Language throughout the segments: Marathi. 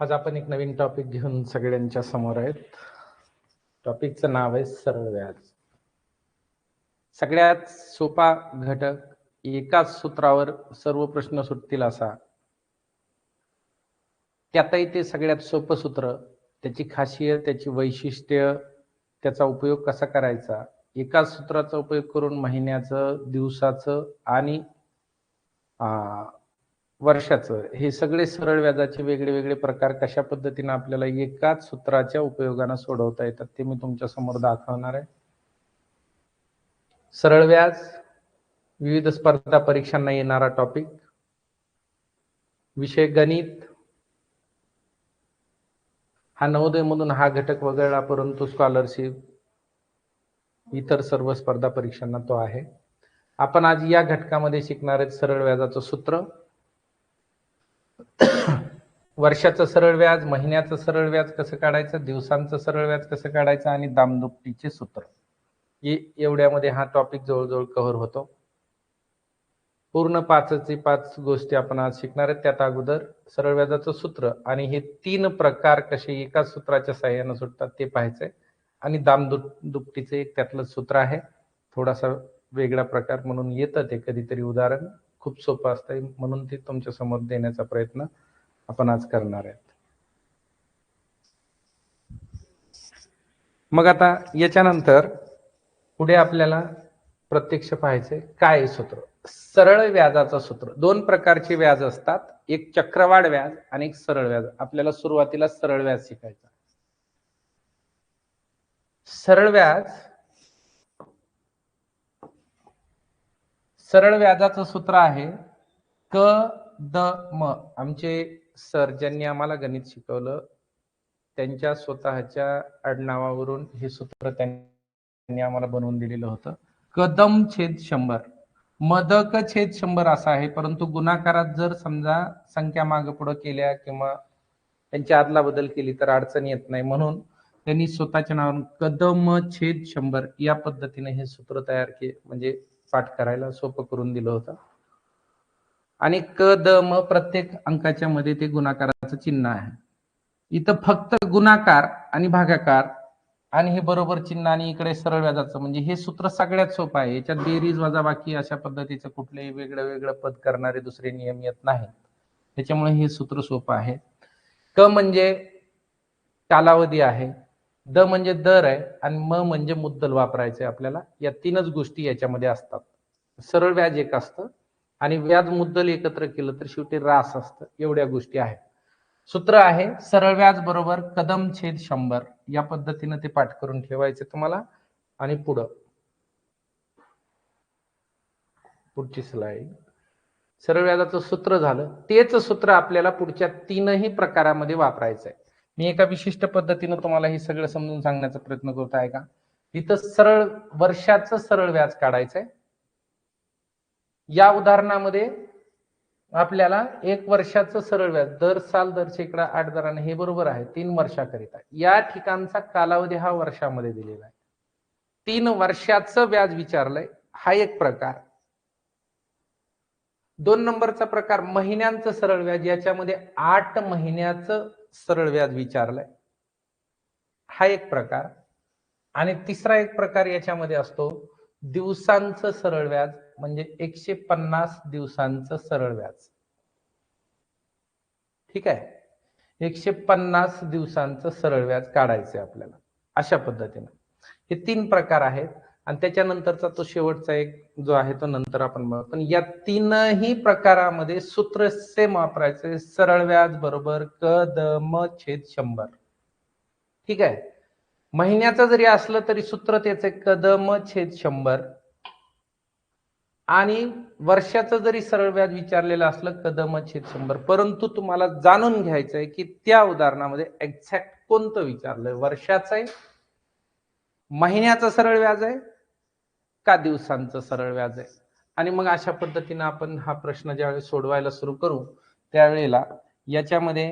आज आपण एक नवीन टॉपिक घेऊन सगळ्यांच्या समोर आहेत. टॉपिकचं नाव आहे सरळ व्याज. सगळ्यात सोपा घटक एकाच सूत्रावर सर्व प्रश्न सुटतील असा. त्यातही ते सगळ्यात सोपं सूत्र त्याची खासियत त्याची वैशिष्ट्य त्याचा उपयोग कसा करायचा? एकाच सूत्राचा उपयोग करून महिन्याचं दिवसाचं आणि वर्षाचं. हे सगळे सरळ व्याजाचे वेगळे वेगळे प्रकार कशा पद्धतीने आपल्याला एकाच सूत्राच्या उपयोगाने सोडवता येतात ते मी तुमच्यासमोर दाखवणार आहे. सरळ व्याज विविध स्पर्धा परीक्षांना येणारा टॉपिक विषय गणित हा नवोदय मधून हा घटक वगळला परंतु स्कॉलरशिप इतर सर्व स्पर्धा परीक्षांना तो आहे. आपण आज या घटकामध्ये शिकणार आहेत सरळ व्याजाचं सूत्र. वर्षाचं सरळ व्याज महिन्याचं सरळ व्याज कसं काढायचं दिवसांचं सरळ व्याज कसं काढायचं आणि दामदुपटीचे सूत्र. एवढ्यामध्ये हा टॉपिक जवळजवळ कव्हर होतो. पूर्ण पाचचे पाच गोष्टी आपण आज शिकणार आहेत. त्यात अगोदर सरळ व्याजाचं सूत्र आणि हे तीन प्रकार कसे एकाच सूत्राच्या सहाय्यानं सुटतात ते पाहायचंय. आणि दामदुप दुपटीचं एक त्यातलं सूत्र आहे. थोडासा वेगळा प्रकार म्हणून येतं ते कधीतरी उदाहरण. खूप सोपं असतं म्हणून ते तुमच्यासमोर देण्याचा प्रयत्न आपण आज करणार आहेत. मग आता याच्यानंतर पुढे आपल्याला प्रत्यक्ष पाहायचे काय सूत्र? सरळ व्याजाचं सूत्र. दोन प्रकारचे व्याज असतात. एक चक्रवाढ व्याज आणि एक सरळ व्याज. आपल्याला सुरुवातीला सरळ व्याज शिकायचं सरळ व्याज सरळ व्याजाचं सूत्र आहे क द म. आमचे सर ज्यांनी आम्हाला गणित शिकवलं. त्यांच्या स्वतःच्या आडनावावरून हे सूत्र त्यांनी आम्हाला बनवून दिलेलं होतं. कदम छेद शंभर. मदक छेद शंभर असं आहे परंतु गुणाकारात जर समजा संख्या मागे पुढे केल्या किंवा त्यांची आदला बदल केली तर अडचण येत नाही. म्हणून त्यांनी स्वतःच्या नावावरून कदम छेद शंभर या पद्धतीने हे सूत्र तयार केले म्हणजे पाठ करायला सोपं करून दिलं होतं. आणि क द म प्रत्येक अंकाच्या मध्ये ते गुणाकाराचं चिन्ह आहे. इथं फक्त गुणाकार आणि भागाकार आणि हे बरोबर चिन्ह आणि इकडे सरळ व्याजाचं म्हणजे हे सूत्र सगळ्यात सोपं आहे. याच्यात बेरीज वजाबाकी अशा पद्धतीचं कुठलेही वेगळं वेगळं पद करणारे दुसरे नियम येत नाहीत. त्याच्यामुळे हे सूत्र सोपं आहे. क म्हणजे कालावधी आहे. द म्हणजे दर आहे आणि म म्हणजे मुद्दल वापरायचे आपल्याला. या तीनच गोष्टी याच्यामध्ये असतात. सरळ व्याज एक असतं आणि व्याज मुद्दल एकत्र केलं तर शेवटी रास असतं. एवढ्या गोष्टी आहेत. सूत्र आहे सरळ व्याज बरोबर कदम छेद शंभर. या पद्धतीनं ते पाठ करून ठेवायचे तुम्हाला. आणि पुढं. पुढची स्लाईड सरळ व्याजाचं सूत्र झालं. तेच सूत्र आपल्याला पुढच्या तीनही प्रकारामध्ये वापरायचं आहे मी एका विशिष्ट पद्धतीनं तुम्हाला हे सगळं समजून सांगण्याचा प्रयत्न करत आहे का? इथं सरळ वर्षाचं सरळ व्याज काढायचंय. या उदाहरणामध्ये आपल्याला एक वर्षाचं सरळ व्याज दर साल दर शेकडा आठ दराने हे बरोबर आहे तीन वर्षाकरिता. या ठिकाणचा कालावधी हा वर्षामध्ये दिलेला आहे. तीन वर्षाचं व्याज विचारलंय हा एक प्रकार. दोन नंबरचा प्रकार महिन्यांचं सरळ व्याज याच्यामध्ये आठ महिन्याचं सरळ व्याज विचारलंय. हा एक प्रकार. आणि तिसरा एक प्रकार याच्यामध्ये असतो दिवसांचं सरळ व्याज म्हणजे एकशे पन्नास दिवसांचं सरळ व्याज. ठीक आहे? एकशे पन्नास दिवसांचं सरळ व्याज काढायचंय आपल्याला अशा पद्धतीनं. हे तीन प्रकार आहेत. आणि त्याच्यानंतरचा तो शेवटचा एक जो आहे तो नंतर आपण पण या तीनही प्रकारामध्ये सूत्र सेम वापरायचे सरळ व्याज बरोबर क द म छेद शंभर. ठीक आहे? महिन्याचं जरी असलं तरी सूत्र त्याचे कदम छेद शंभर. आणि वर्षाचं जरी सरळ व्याज विचारलेलं असलं कदम छेद शंभर. परंतु तुम्हाला जाणून घ्यायचं आहे की त्या उदाहरणामध्ये एक्झॅक्ट कोणतं विचारलंय? वर्षाचं आहे महिन्याचं सरळ व्याज आहे का दिवसांचं सरळ व्याज आहे? आणि मग अशा पद्धतीनं आपण हा प्रश्न ज्यावेळेस सोडवायला सुरू करू त्यावेळेला याच्यामध्ये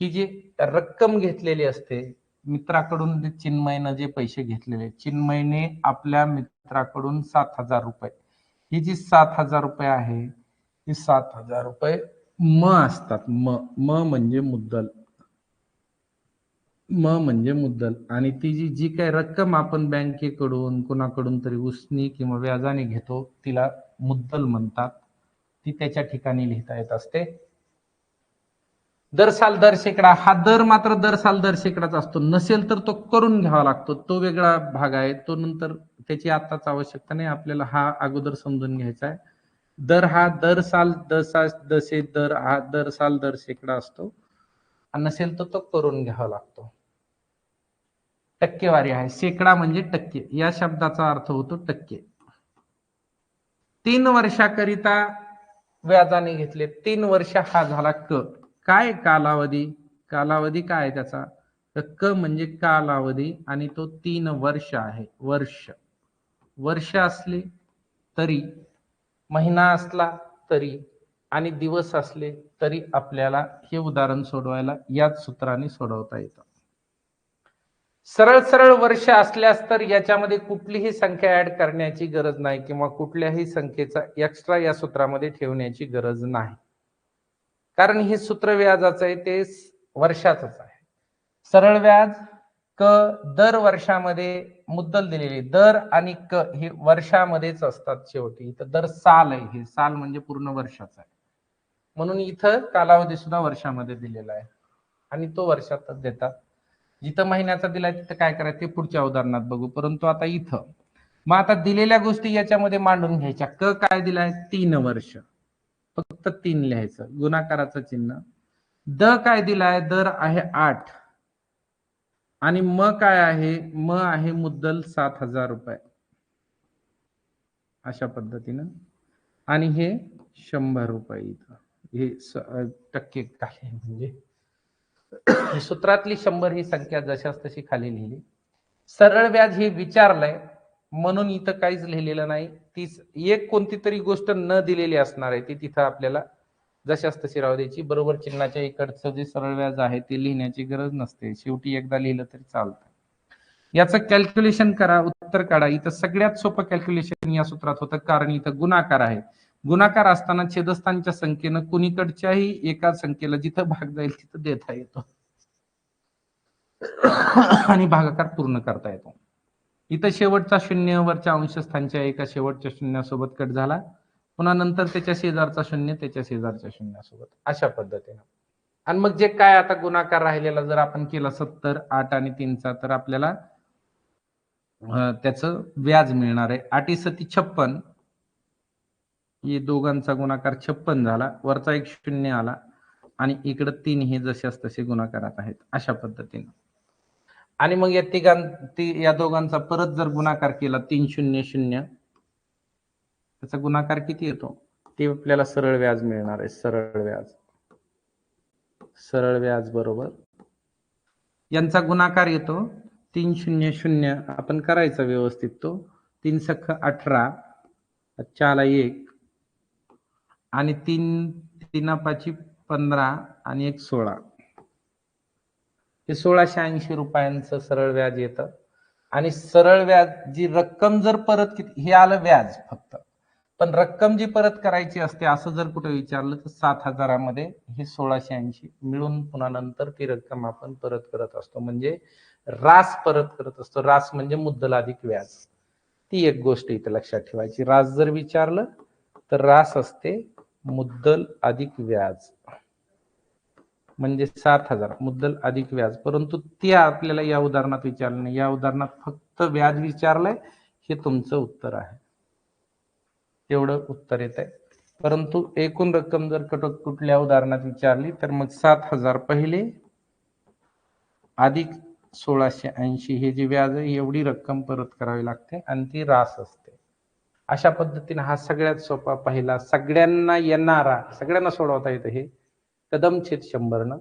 ही जी रक्कम घेतलेली असते मित्राकडून चिन्मयनं जे पैसे घेतलेले चिन्मयने आपल्या मित्राकडून सात हजार रुपये. ही जी सात हजार रुपये आहे ही सात हजार रुपये म असतात. म म म्हणजे मुद्दल. म म्हणजे मुद्दल. आणि ती जी जी काही रक्कम आपण बँकेकडून कुणाकडून तरी उसनी किंवा व्याजाने घेतो तिला मुद्दल म्हणतात. ती त्याच्या ठिकाणी लिहिता येत असते. दर साल दर शेकडा हा दर मात्र दर साल दर शेकडाच असतो. नसेल तर तो करून घ्यावा लागतो. तो वेगळा भाग आहे. तो नंतर त्याची आताच आवश्यकता नाही. आपल्याला हा अगोदर समजून घ्यायचा आहे. दर हा दर साल दसा दसे दर हा दर साल दर शेकडा असतो. आणि नसेल तर तो करून घ्यावा लागतो. टक्केवारी आहे. शेकडा म्हणजे टक्के. या शब्दाचा अर्थ होतो टक्के. तीन वर्षाकरिता व्याजाने घेतले. तीन वर्ष हा झाला क. काय कालावधी? कालावधी काय आहे त्याचा? तर क म्हणजे कालावधी आणि तो तीन वर्ष आहे. वर्ष. वर्ष असले तरी महिना असला तरी आणि दिवस असले तरी आपल्याला हे उदाहरण सोडवायला याच सूत्राने सोडवता येतं. सरळ सरळ वर्ष असल्यास तर याच्यामध्ये कुठलीही संख्या ऍड करण्याची गरज नाही किंवा कुठल्याही संख्येचा एक्स्ट्रा या सूत्रामध्ये ठेवण्याची गरज नाही. कारण हे सूत्र व्याजाचं आहे ते वर्षाचंच आहे. सरळ व्याज क दर वर्षामध्ये मुद्दल दिलेली दर आणि क हे वर्षामध्येच असतात शेवटी. तर दर साल आहे हे. साल म्हणजे पूर्ण वर्षाचा आहे. म्हणून इथं कालावधी सुद्धा वर्षामध्ये दिलेला आहे. आणि तो वर्षातच देतात. जिथं महिन्याचा दिलाय तिथं काय करायचं? ते पुढच्या उदाहरणात बघू. परंतु आता इथं. मग आता दिलेल्या गोष्टी याच्यामध्ये मांडून घ्यायच्या. क काय दिलाय? तीन वर्ष. फक्त तीन लिहायचं. गुणाकाराचं चिन्ह. द काय दिलाय? दर आहे आठ. आणि म काय आहे? म आहे मुद्दल सात हजार रुपये. अशा पद्धतीनं. आणि हे शंभर रुपये इथं. हे टक्के काय म्हणजे सूत्रातली शंभर ही संख्या जशाच तशी खाली लिहिली. सरळ व्याज हे विचारलंय म्हणून इथं काहीच लिहिलेलं नाही. तीच एक कोणती तरी गोष्ट न दिलेली असणार आहे ती तिथं आपल्याला जशाच तशी राहू द्यायची. बरोबर चिन्हाच्या इकडचं जे सरळ व्याज आहे ते लिहिण्याची गरज नसते. शेवटी एकदा लिहिलं तरी चालतं. याचं कॅल्क्युलेशन करा उत्तर काढा. इथं सगळ्यात सोपं कॅल्क्युलेशन या सूत्रात होतं कारण इथं गुणाकार आहे. गुणाकार असताना छेदस्थानच्या संख्येनं कुणीकडच्याही एका संख्येला जिथं भाग जाईल तिथं देता येतो. आणि भागाकार पूर्ण करता येतो. इथं शेवटचा शून्य वरच्या अंशस्थानच्या एका शेवटच्या शून्यासोबत कट झाला. पुन्हा नंतर त्याच्या शेजारचा शून्य त्याच्या शेजारच्या शून्यासोबत. अशा पद्धतीनं. आणि मग जे काय आता गुणाकार राहिलेला जर आपण केला सत्तर आठ आणि तीनचा तर आपल्याला त्याचं व्याज मिळणार आहे. आठी सती छप्पन हे दोघांचा गुणाकार छप्पन झाला वरचा एक शून्य आला आणि इकडं तीन हे जशाच तसे गुणाकारात आहेत अशा पद्धतीनं. आणि मग या तिघां या दोघांचा परत जर गुणाकार केला तीन शून्य शून्य त्याचा गुणाकार किती येतो? ते आपल्याला सरळ व्याज मिळणार आहे सरळ व्याज. सरळ व्याज बरोबर. यांचा गुणाकार येतो तीन शून्य शून्य आपण करायचा व्यवस्थित तो. तीन सख अठरा चारला एक आणि तीन तीन पाची पंधरा आणि एक सोळा. हे सोळाशे ऐंशी रुपयांचं सरळ व्याज येतं. आणि सरळ व्याज जी रक्कम जर परत हे आलं व्याज फक्त. पण रक्कम जी परत करायची असते असं जर कुठे विचारलं तर सात हजारामध्ये हे सोळाशे ऐंशी मिळून पुन्हा नंतर ती रक्कम आपण परत करत असतो. म्हणजे रास परत करत असतो. रास म्हणजे मुद्दल अधिक व्याज. ती एक गोष्ट इथे लक्षात ठेवायची. रास जर विचारलं तर रास असते मुद्दल अधिक व्याज. म्हणजे सात हजार. मुद्दल अधिक व्याज. परंतु ते आपल्याला या उदाहरणात विचारलं नाही. या उदाहरणात फक्त व्याज विचारलंय हे तुमचं उत्तर आहे. तेवढं उत्तर येत आहे. परंतु एकूण रक्कम जर कुठल्या उदाहरणात विचारली तर मग सात हजार पहिले अधिक सोळाशे ऐंशी. हे जे व्याज आहे एवढी रक्कम परत करावी लागते आणि ती रास असते. अशा पद्धतीने हा सगळ्यात सोपा पहिला सगळ्यांना येणारा सगळ्यांना सोडवता येतं हे कदमछेद शंभरनं.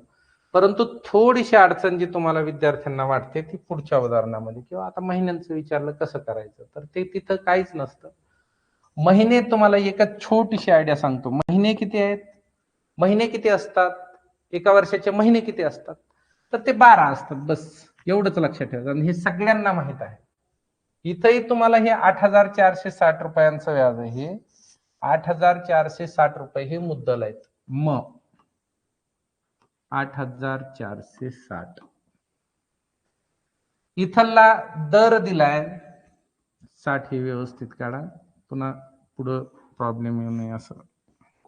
परंतु थोडीशी अडचण जी तुम्हाला विद्यार्थ्यांना वाटते ती पुढच्या उदाहरणामध्ये किंवा आता महिन्यांचं विचारलं कसं करायचं तर ते तिथं काहीच नसतं. महिने तुम्हाला एका छोटीशी आयडिया सांगतो. महिने किती आहेत? महिने किती असतात? एका वर्षाचे महिने किती असतात? तर ते बारा असतात बस. एवढंच लक्षात ठेवायचं. आणि हे सगळ्यांना माहीत आहे. इथंही तुम्हाला हे आठ हजार चारशे साठ रुपयांचं व्याज आहे हे. आठ हजार चारशे साठ रुपये हे मुद्दल आहेत. म. आठ हजार चारशे साठ. इथला दर दिलाय. साठ हे व्यवस्थित काढा. पुन्हा पुढं प्रॉब्लेम येऊ नये असं.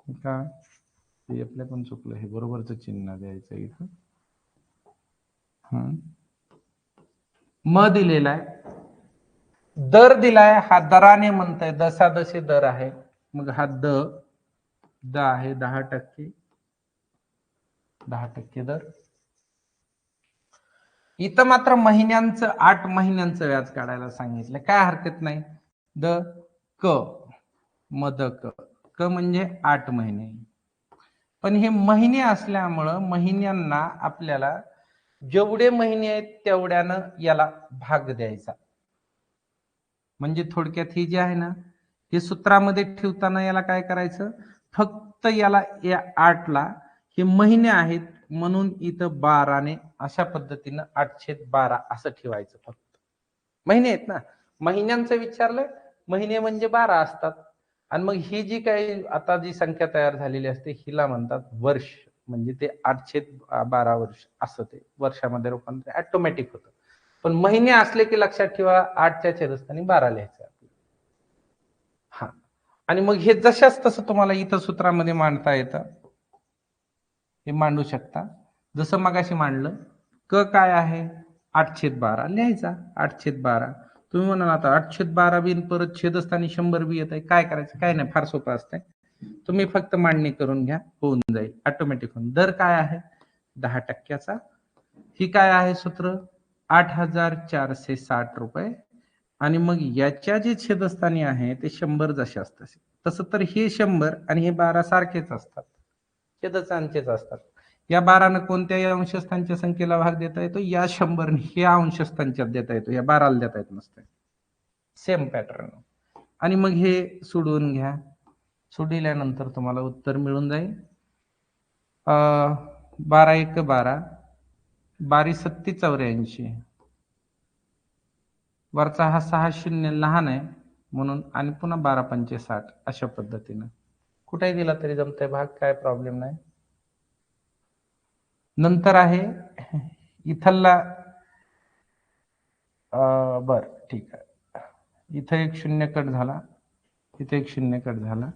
का ते आपल्या पण चुकलं. हे बरोबरच चिन्ह द्यायचं इथं. हम्म. म दिलेला आहे. दर दिलाय हा दराने म्हणताय दसादशी दर आहे. मग हा द द आहे दहा टक्के. दहा टक्के दर. इथं मात्र महिन्यांचं आठ महिन्यांचं व्याज काढायला सांगितलं. काय हरकत नाही. द क मद क. क म्हणजे आठ महिने. पण हे महिने असल्यामुळं महिन्यांना आपल्याला जेवढे महिने आहेत तेवढ्यानं याला भाग द्यायचा. म्हणजे थोडक्यात ही जी आहे ना हे सूत्रामध्ये ठेवताना याला काय करायचं? फक्त याला या आठला हे महिने आहेत म्हणून इथं बाराने अशा पद्धतीनं आठशे बारा असं ठेवायचं फक्त. महिने आहेत ना. महिन्यांचं विचारलं महिने म्हणजे बारा असतात. आणि मग ही जी काही आता जी संख्या तयार झालेली असते हिला म्हणतात वर्ष. म्हणजे ते आठशे बारा वर्ष असं ते वर्षामध्ये रूपांतर ऑटोमॅटिक होतं. पण महिने असले की लक्षात ठेवा आठच्या छेदस्थानी बारा लिहायचं हा. आणि मग हे जशाच तसं तुम्हाला इतर सूत्रामध्ये मांडता येतं. हे मांडू शकता. जसं मगाशी मांडलं क काय आहे? आठशेत बारा. लिहायचा. आठशेत बारा. तुम्ही म्हणाल आता आठशेत बारा बिन परत छेदस्थानी शंभर बी येत आहे काय करायचं? काय नाही. फार सोपं असतंय. तुम्ही फक्त मांडणी करून घ्या. होऊन जाईल. ऑटोमॅटिक होऊन. दर काय आहे? दहा टक्क्याचा. ही काय आहे सूत्र? आठ हजार चारशे साठ रुपये. आणि मग याच्या जे छेदस्थानी आहे ते शंभर जसे असतात. तसं तर हे शंभर आणि हे बारा सारखेच असतात. छेदस्थानचेच असतात. या बारानं कोणत्याही अंशस्थानच्या संख्येला भाग देता येतो? या शंभर हे अंशस्थानच्यात देता येतो. या बाराला देता येत नसते. सेम पॅटर्न आणि मग हे सोडवून घ्या. सोडल्यानंतर तुम्हाला उत्तर मिळून जाईल. बारा एक बारा. बारी सत्ती चौऱ्याऐंशी. वरचा हा सहा शून्य लहान आहे म्हणून आणि पुन्हा बारा पंचे साठ अशा पद्धतीनं. कुठेही दिला तरी जमतय भाग काय प्रॉब्लेम नाही. नंतर आहे इथला बर ठीक आहे. इथं एक शून्य कट झाला. इथे एक शून्य कट झाला.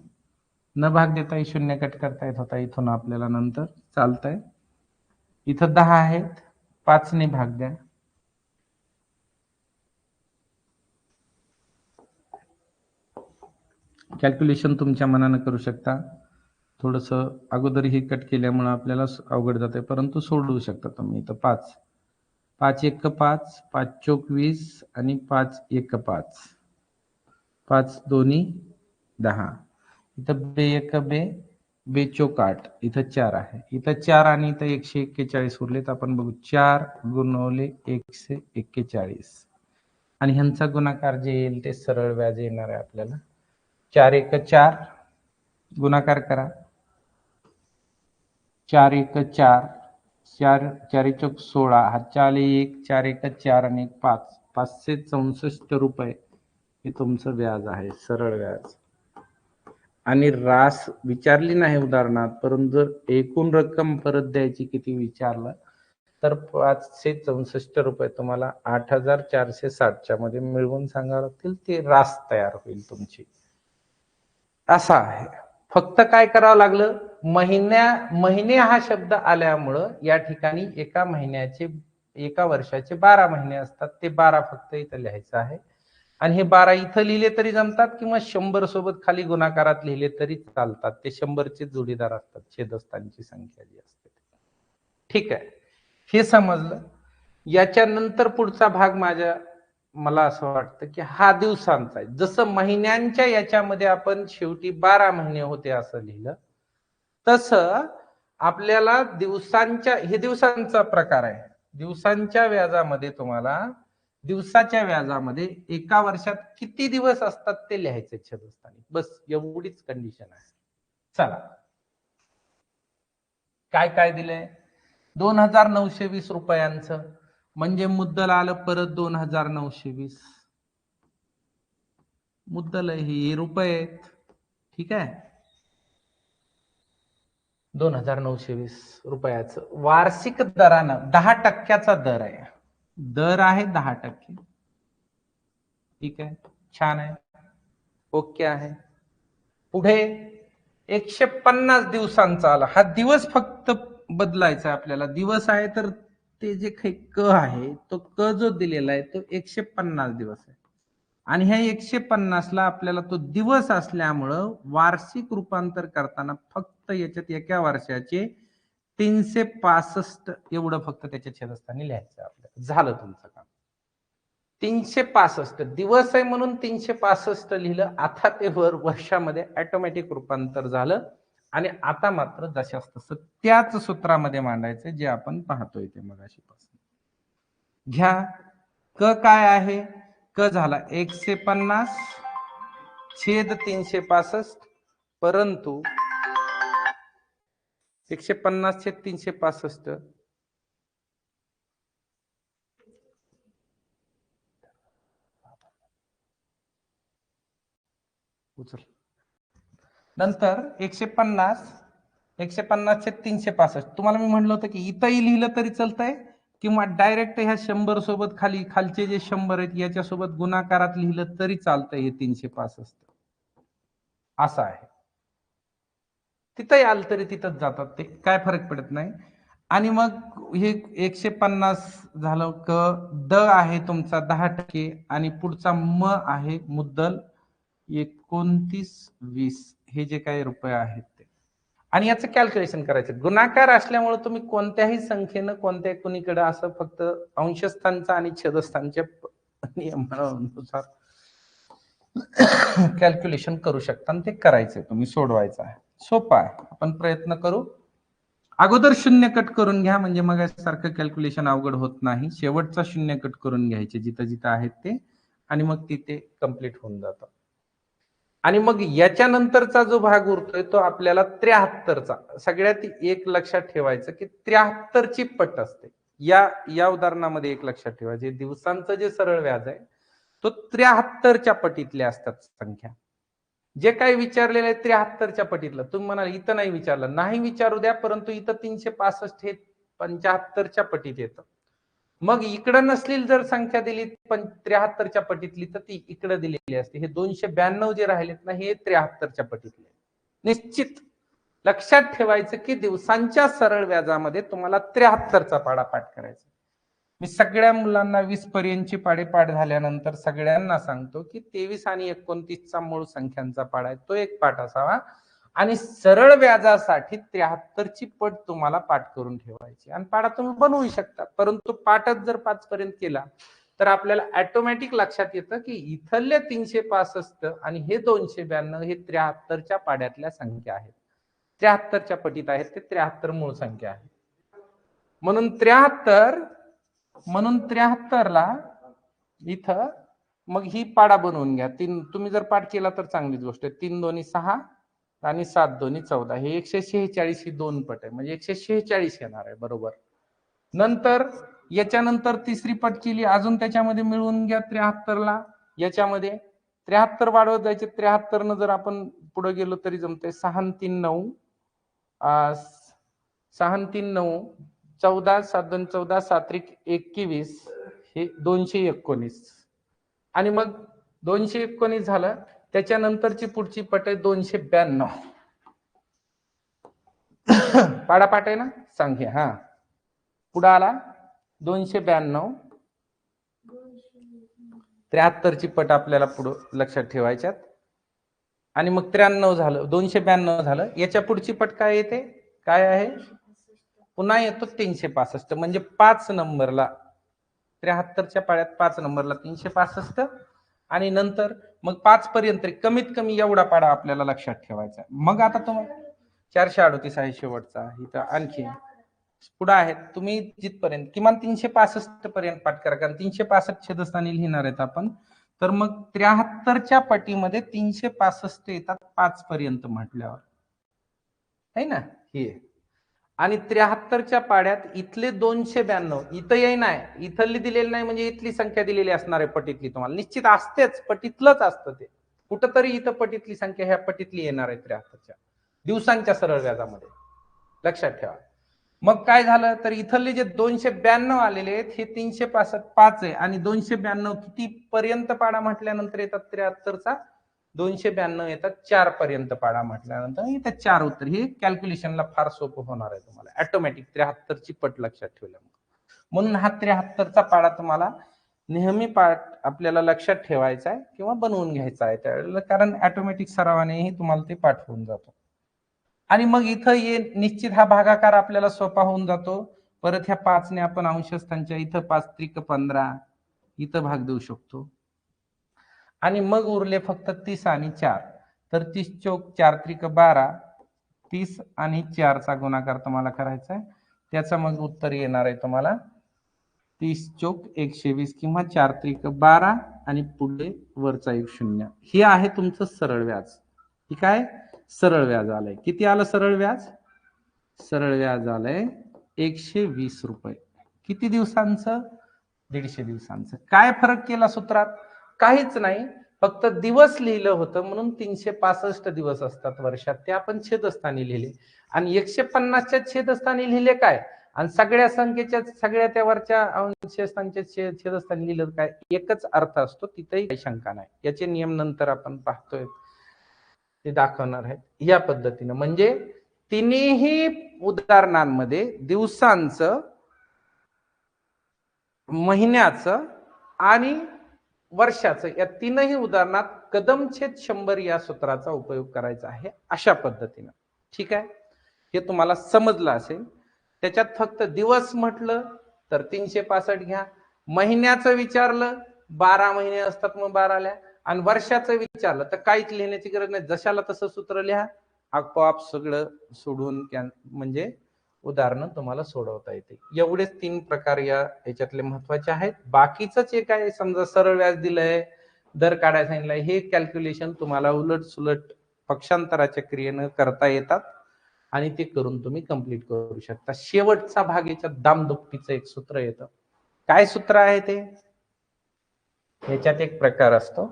न भाग देता शून्य कट करता येत होता इथून आपल्याला नंतर. चालतंय. इथं दहा आहेत. पाचने भाग द्या. कॅल्क्युलेशन तुमच्या मनानं करू शकता. थोडस अगोदर ही कट केल्यामुळे आपल्याला अवघड जाते परंतु सोडवू शकता तुम्ही. इथं पाच. पाच एक पाच पाच चोक वीस आणि पाच एक पाच. पाच दोन्ही दहा. इथं बे एक बे बे इथं चार आहे. इथं चार आणि इथं एकशे एक्केचाळीस उरलेत. आपण बघू चार गुणवले एकशे एक्केचाळीस. आणि ह्यांचा गुणाकार जे येईल ते सरळ व्याज येणार आहे आपल्याला. चार एक चार गुणाकार करा. चार एक चार चार चार चौक सोळा. हा चार एक चार एक चार आणि एक पाच. पाचशे चौसष्ट रुपये हे तुमचं व्याज आहे सरळ व्याज. आणि रास विचारली नाही उदाहरणार्थ परंतु जर एकूण रक्कम परत द्यायची किती विचारलं तर पाचशे चौसष्ट रुपये तुम्हाला आठ हजार चारशे साठच्या मध्ये मिळवून सांगावं लागतील ते रास तयार होईल तुमची. असा आहे. फक्त काय करावं लागलं? महिन्या महिने हा शब्द आल्यामुळं या ठिकाणी एका महिन्याचे एका वर्षाचे बारा महिने असतात ते बारा फक्त इथं लिहायचं आहे. आणि हे बारा इथं लिहिले तरी जमतात किंवा शंभर सोबत खाली गुणाकारात लिहिले तरी चालतात. ते शंभरचे जोडीदार असतात. छेदस्थांची संख्या जी असते ठीक आहे. हे समजलं. याच्यानंतर पुढचा भाग माझ्या मला असं वाटतं की हा दिवसांचा आहे. जसं महिन्यांच्या याच्यामध्ये आपण शेवटी बारा महिने होते असं लिहिलं तसं आपल्याला दिवसांच्या हे दिवसांचा प्रकार आहे. दिवसांच्या व्याजामध्ये तुम्हाला दिवसाच्या व्याजामध्ये एका वर्षात किती दिवस असतात ते लिहायचे छेदस्थानी बस एवढीच कंडिशन आहे. चला. काय काय दिलंय दोन हजार नऊशे वीस रुपयांचं. म्हणजे मुद्दल आलं परत दोन हजार नऊशे वीस. मुद्दल हे रुपये आहेत. ठीक आहे? दोन हजार नऊशे वीस रुपयाचं. वार्षिक दरानं दहा टक्क्याचा दर आहे. दर आहे दहा टक्के. ठीक आहे? छान आहे. ओके आहे. पुढे एकशे पन्नास दिवसांचा आला. हा दिवस फक्त बदलायचा आहे आपल्याला. दिवस आहे तर ते जे काही क आहे तो क जो दिलेला आहे तो एकशे पन्नास दिवस आहे. आणि ह्या एकशे पन्नासला आपल्याला तो दिवस असल्यामुळं वार्षिक रूपांतर करताना फक्त याच्यात एका वर्षाचे तीनशे पासष्ट एवढं फक्त त्याच्या छेदस्थानी लिहायचं आपल्या आपल्याला. झालं तुमचं काम. तीनशे पासष्ट दिवस आहे म्हणून तीनशे पासष्ट लिहिलं. आता ते वर वर्षामध्ये ऑटोमॅटिक रूपांतर झालं. आणि आता मात्र जशास तसं त्याच सूत्रामध्ये मांडायचं जे आपण पाहतोय ते मग पासून. घ्या. क काय आहे? क झाला एकशे पन्नास छेद तीनशे पासष्ट परंतु एकशे पन्नास छेद तीनशे पासष्ट. उचल. नंतर एकशे पन्नास एकशे पन्नास छेद तीनशे पासष्ट. तुम्हाला मी म्हणलं होतं की इथंही लिहिलं तरी चालतंय किंवा डायरेक्ट ह्या शंभर सोबत खाली खालचे जे शंभर आहेत याच्यासोबत गुणाकारात लिहिलं तरी चालतंय हे तीनशे पासष्ट. असं आहे. तिथंही आलं तरी तिथंच जातात. ते काय फरक पडत नाही. आणि मग हे एकशे पन्नास झालं क द आहे तुमचा दहा टक्के आणि पुढचा म आहे मुद्दल एकोणतीस वीस. हे जे काही रुपये आहेत ते. आणि याचं कॅल्क्युलेशन करायचं. गुणाकार असल्यामुळे तुम्ही कोणत्याही संख्येनं कोणत्या कुणीकडे असं फक्त अंशस्थानचा आणि छेदस्थानच्या नियमानुसार कॅल्क्युलेशन करू शकता आणि ते करायचंय. तुम्ही सोडवायचं आहे. सोपा आहे. आपण प्रयत्न करू. अगोदर शून्य कट करून घ्या म्हणजे मग सारखं कॅल्क्युलेशन अवघड होत नाही. शेवटचा शून्य कट करून घ्यायचे जिथं जिथं आहेत ते. आणि मग तिथे कंप्लीट होऊन जातं. आणि मग याच्यानंतरचा जो भाग उरतोय तो आपल्याला त्र्याहत्तरचा. सगळ्यात एक लक्षात ठेवायचं की त्र्याहत्तरची पट असते. या या उदाहरणामध्ये एक लक्षात ठेवायचे दिवसांचं जे सरळ व्याज आहे तो त्र्याहत्तरच्या पटीतल्या असतात संख्या. जे काही विचारलेलं आहे त्र्याहत्तरच्या पटीतलं. तुम्ही म्हणाल इथं नाही विचारलं. नाही विचारू द्या परंतु इथं तीनशे पासष्ट हे पंच्याहत्तरच्या पटीत येतं. मग इकडं नसलेली जर संख्या दिली पण त्र्याहत्तरच्या पटीतली तर ती इकडं दिलेली असते. हे दोनशे ब्याण्णव जे राहिलेत ना हे त्र्याहत्तरच्या पटीतले निश्चित लक्षात ठेवायचं की दिवसांच्या सरळ व्याजामध्ये तुम्हाला त्र्याहत्तरचा पाडा पाठ करायचा मी सगळ्या मुलांना वीस पर्यंतची पाडे पाठ झाल्यानंतर सगळ्यांना सांगतो की तेवीस आणि एकोणतीसचा मूळ संख्यांचा पाढ आहे तो एक पाठ असावा. आणि सरळ व्याजासाठी त्र्याहत्तरची पट तुम्हाला पाठ करून ठेवायची आणि पाडा तुम्ही बनवू शकता परंतु पाठच जर पाच पर्यंत केला तर आपल्याला ऑटोमॅटिक लक्षात येतं की इथले तीनशे पासष्ट आणि हे दोनशे ब्याण्णव हे त्र्याहत्तरच्या पाड्यातल्या संख्या आहेत. त्र्याहत्तरच्या पटीत आहेत ते त्र्याहत्तर मूळ संख्या आहे. म्हणून त्र्याहत्तर म्हणून त्र्याहत्तरला इथं मग ही पाडा बनवून घ्या. तीन तुम्ही जर पाठ केला तर चांगलीच गोष्ट आहे. तीन दोन्ही सहा आणि सात दोन्ही चौदा. हे एकशे शेहेचाळीस ही दोन पट आहे. म्हणजे एकशे शेहेचाळीस येणार आहे. बरोबर. नंतर याच्यानंतर तिसरी पट केली. अजून त्याच्यामध्ये मिळवून घ्या त्र्याहत्तरला. याच्यामध्ये त्र्याहत्तर वाढवत जायचे. त्र्याहत्तर न जर आपण पुढे गेलो तरी जमते सहा तीन नऊ. सहा तीन नऊ. चौदा सात दोन चौदा सात्रिक एकवीस हे दोनशे एकोणीस. आणि मग दोनशे एकोणीस झालं त्याच्यानंतरची पुढची पट आहे दोनशे ब्याण्णव. पाडापाट आहे ना? सांगे हा पुढं आला दोनशे ब्याण्णव. त्र्याहत्तरची पट आपल्याला पुढं लक्षात ठेवायच्यात. आणि मग त्र्याण्णव झालं दोनशे ब्याण्णव झालं. याच्या पुढची पट काय येते काय आहे? पुन्हा येतो तीनशे पासष्ट. म्हणजे पाच नंबरला त्र्याहत्तरच्या पाड्यात पाच नंबरला तीनशे पासष्ट. आणि नंतर मग पाच पर्यंत कमीत कमी एवढा पाडा आपल्याला लक्षात ठेवायचा. मग आता तुम्हाला चारशे अडोतीस आहे शेवटचा. इथं आणखी पुढे आहेत. तुम्ही जिथपर्यंत किमान तीनशे पासष्ट पर्यंत पाठ करा. कारण तीनशे पासष्ट छेदस्थानी लिहिणार आहेत आपण. तर मग त्र्याहत्तरच्या पटीमध्ये तीनशे पासष्ट येतात पाच पर्यंत म्हटल्यावर. है ना? हे. आणि त्र्याहत्तरच्या पाड्यात इथले दोनशे ब्याण्णव. इथं ये नाही इथली दिलेली नाही म्हणजे इथली संख्या दिलेली असणार आहे पटीतली तुम्हाला. निश्चित असतेच पटीतलंच असतं ते. कुठंतरी इथं पटीतली संख्या ह्या पटीतली येणार आहे त्र्याहत्तरच्या. दिवसांच्या सरळ व्याजामध्ये. लक्षात ठेवा. मग काय झालं? तर इथले जे दोनशे ब्याण्णव आलेले आहेत हे तीनशे पासष्ट पाच आहे. आणि दोनशे ब्याण्णव किती पर्यंत पाडा म्हटल्यानंतर येतात त्र्याहत्तरचा? दोनशे ब्याण्णव येतात चार पर्यंत पाडा म्हटल्यानंतर इथे चार उत्तर. हे कॅल्क्युलेशनला फार सोपं होणार आहे तुम्हाला. ऑटोमॅटिक त्र्याहत्तरची पट लक्षात ठेवल्यामुळे. म्हणून हा त्र्याहत्तरचा पाडा तुम्हाला नेहमी पाठ आपल्याला लक्षात ठेवायचा आहे किंवा बनवून घ्यायचा आहे त्यावेळेला कारण ऑटोमॅटिक सरावानेही तुम्हाला ते पाठवून जातो. आणि मग इथं ये निश्चित हा भागाकार आपल्याला सोपा होऊन जातो. परत ह्या पाचने आपण अंशस्थांच्या इथं पाच त्रिक पंधरा इथं भाग देऊ शकतो. आणि मग उरले फक्त तीस आणि चार. तर तीस चौक चार त्रिक बारा तीस आणि चारचा गुणाकार तुम्हाला करायचा आहे. त्याचं मग उत्तर येणार आहे तुम्हाला. तीस चौक एकशे वीस किंवा चार त्रिक बारा आणि पुढे वरचा एक शून्य. हे आहे तुमचं सरळ व्याज. ठीक काय सरळ व्याज आलंय. किती आलं सरळ व्याज? सरळ व्याज आलंय एकशे वीस रुपये. किती दिवसांचं? दीडशे दिवसांचं. काय फरक केला सूत्रात? काहीच नाही. फक्त दिवस लिहिलं होतं म्हणून तीनशे पासष्ट दिवस असतात वर्षात. ते आपण छेदस्थानी लिहिले. आणि एकशे पन्नासच्या छेदस्थानी लिहिले काय? आणि सगळ्या संख्येच्या सगळ्या त्या वरच्या अंशस्थानच्या छेदस्थानी लिहिलं काय? एकच अर्थ असतो तिथेही काही शंका नाही. याचे नियम नंतर आपण पाहतोय. ते दाखवणार आहेत. या पद्धतीनं. म्हणजे तिन्ही उदाहरणांमध्ये दिवसांचं महिन्याचं आणि वर्षाचं या तीनही उदाहरणात कदमछेद शंभर या सूत्राचा उपयोग करायचा आहे अशा पद्धतीनं. ठीक आहे? हे तुम्हाला समजलं असेल. त्याच्यात फक्त दिवस म्हटलं तर तीनशे पासष्ट घ्या. महिन्याचं विचारलं बारा महिने असतात मग बाराल्या आणि वर्षाचं विचारलं तर काहीच लिहिण्याची गरज नाही. जशाला तसं सूत्र लिहा. आपोआप सगळं सोडून म्हणजे उदाहरणं तुम्हाला सोडवता येते एवढेच तीन प्रकार या याच्यातले महत्त्वाचे आहेत. बाकीच जे काय समजा सरळ व्याज दिलंय दर काढायला सांगितलंय हे कॅल्क्युलेशन तुम्हाला उलट सुलट पक्षांतराच्या क्रियेनं करता येतात आणि ते करून तुम्ही कंप्लीट करू शकता. शेवटचा भाग याच्यात दामदुपटीचं एक सूत्र येतं. काय सूत्र आहे ते? याच्यात एक प्रकार असतो.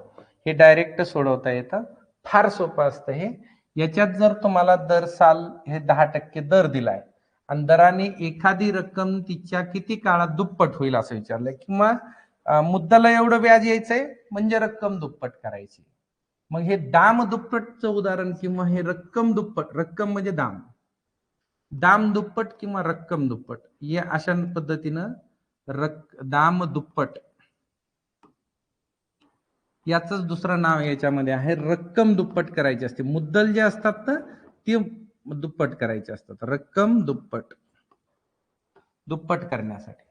हे डायरेक्ट सोडवता येतं. फार सोपं असतं हे. याच्यात जर तुम्हाला दर साल हे दहा टक्के दर दिलाय आणि दराने एखादी रक्कम तिच्या किती काळात दुप्पट होईल असं विचारलंय. किंवा मुद्दाला एवढं व्याज यायचंय म्हणजे रक्कम दुप्पट करायची. मग हे दाम दुप्पटचं उदाहरण किंवा हे रक्कम दुप्पट रक्कम म्हणजे दाम. दाम दुप्पट किंवा रक्कम दुप्पट या अशा पद्धतीनं रक् दाम दुप्पट. याच दुसरं नाव याच्यामध्ये आहे रक्कम दुप्पट करायची असते. मुद्दल जे असतात ना ते दुप्पट करायचे असतात. रक्कम दुप्पट. दुप्पट करण्यासाठी.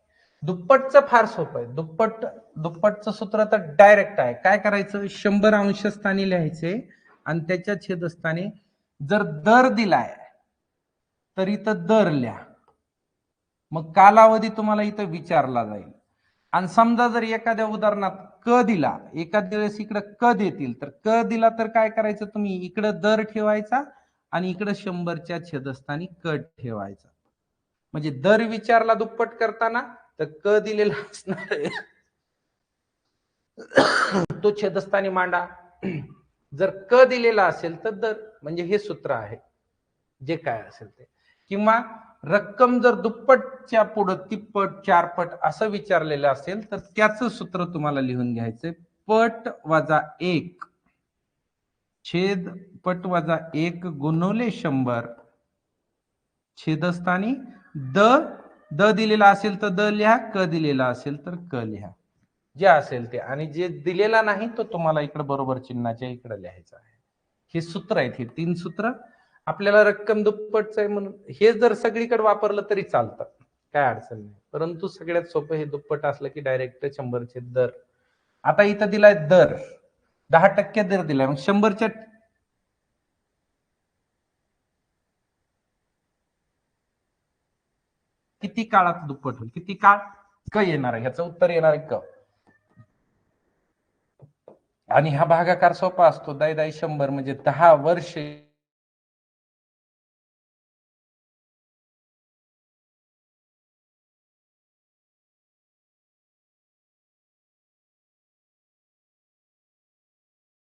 दुप्पटचं फार सोपं आहे. दुप्पट दुप्पटचं सूत्र तर डायरेक्ट आहे. काय करायचं? शंभर अंशस्थानी लिहायचे आणि त्याच्या छेदस्थानी जर दर दिलाय तर इथं दर लिहा. मग कालावधी तुम्हाला इथं विचारला जाईल. आणि समजा जर एखाद्या उदाहरणात क दिला एखाद्या वेळेस इकडं क देतील तर क दिला तर काय करायचं तुम्ही? इकडं दर ठेवायचा आणि इकडं शंभरच्या छेदस्थानी क ठेवायचा. म्हणजे दर विचारला दुप्पट करताना तर क दिलेला असणार आहे. तो छेदस्थानी मांडा. जर क दिलेला असेल तर दर म्हणजे हे सूत्र आहे. जे काय असेल ते. किंवा रक्कम जर दुप्पटच्या पुढं तिप्पट चारपट असं विचारलेलं असेल तर त्याचं सूत्र तुम्हाला लिहून घ्यायचंय. पट वजा एक. छेद पट वजा एक गुणवले शंभर. छेदस्थानी द द दिलेला असेल तर द लिहा क दिलेला असेल तर क लिहा. जे असेल ते. आणि जे दिलेला नाही तो तुम्हाला इकडे बरोबर चिन्हाच्या इकडे लिहायचं आहे. हे सूत्र आहेत हे तीन सूत्र. आपल्याला रक्कम दुप्पटचं आहे म्हणून हे जर सगळीकडे वापरलं तरी चालतं. काय अडचण नाही. परंतु सगळ्यात सोपं हे दुप्पट असलं की डायरेक्ट शंभरचे दर. आता इथं दिलाय दर. दहा टक्के दर दिला. मग शंभरच्या किती काळात दुप्पट होईल? किती काळ? क येणार आहे? ह्याचं उत्तर येणार आहे क. आणि हा भागाकार सोपा असतो. दाय दाय शंभर म्हणजे दहा वर्षे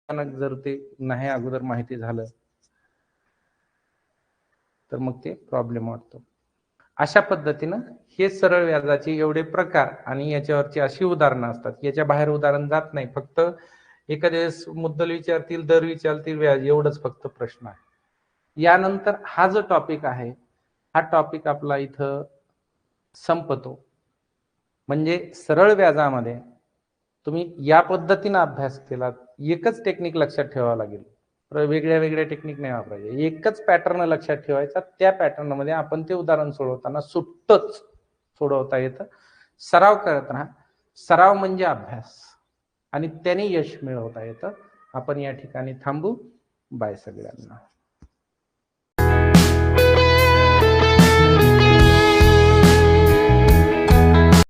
अचानक जर ते नाही अगोदर माहिती झालं तर मग ते प्रॉब्लेम वाटतो अशा पद्धतीनं हे सरळ व्याजाचे एवढे प्रकार आणि याच्यावरची अशी उदाहरणं असतात याच्या बाहेर उदाहरण जात नाही. फक्त एखाद्या वेळेस मुद्दल विचारतील दर विचारतील व्याज एवढंच फक्त प्रश्न आहे. यानंतर हा जो टॉपिक आहे हा टॉपिक आपला इथं संपतो. म्हणजे सरळ व्याजामध्ये तुम्ही या पद्धतीनं अभ्यास केला एकच टेक्निक लक्षात ठेवावं लागेल. वेगळ्या वेगळ्या टेक्निक नाही वापरायचे. एकच पॅटर्न लक्षात ठेवायचा त्या पॅटर्नमध्ये आपण ते उदाहरण सोडवताना सुट्टच सोडवता येतं. सराव करत राहा. सराव म्हणजे अभ्यास. आणि त्याने यश मिळवता येतं. आपण या ठिकाणी थांबू. बाय सगळ्यांना.